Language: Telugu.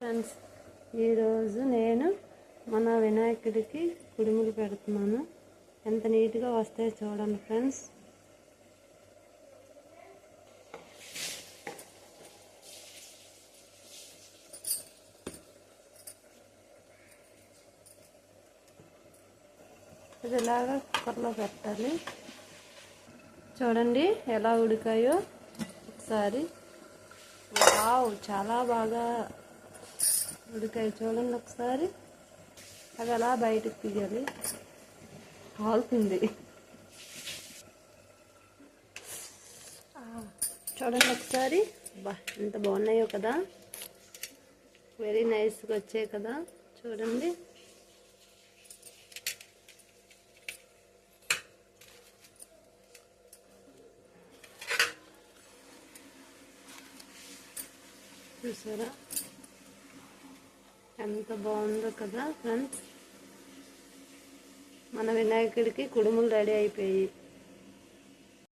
ఫ్రెండ్స్ ఈరోజు నేను మన వినాయకుడికి కుడుములు పెడుతున్నాను. ఎంత నీట్గా వస్తాయో చూడండి ఫ్రెండ్స్. ఇది ఇలాగా కుక్కర్లో పెట్టాలి. చూడండి ఎలా ఉడికాయో ఒకసారి. వావ్ చాలా బాగా ఉడికాయ చూడండి ఒకసారి. అది అలా బయటకు తీయాలి. కాలుతుంది. చూడండి ఒకసారి. బా ఎంత బాగున్నాయో కదా. వెరీ నైస్గా వచ్చాయి కదా. చూడండి. చూసారా? ఎంత బాగుందో కదా ఫ్రెండ్స్ మన వినాయకుడికి కుడుములు రెడీ అయిపోయి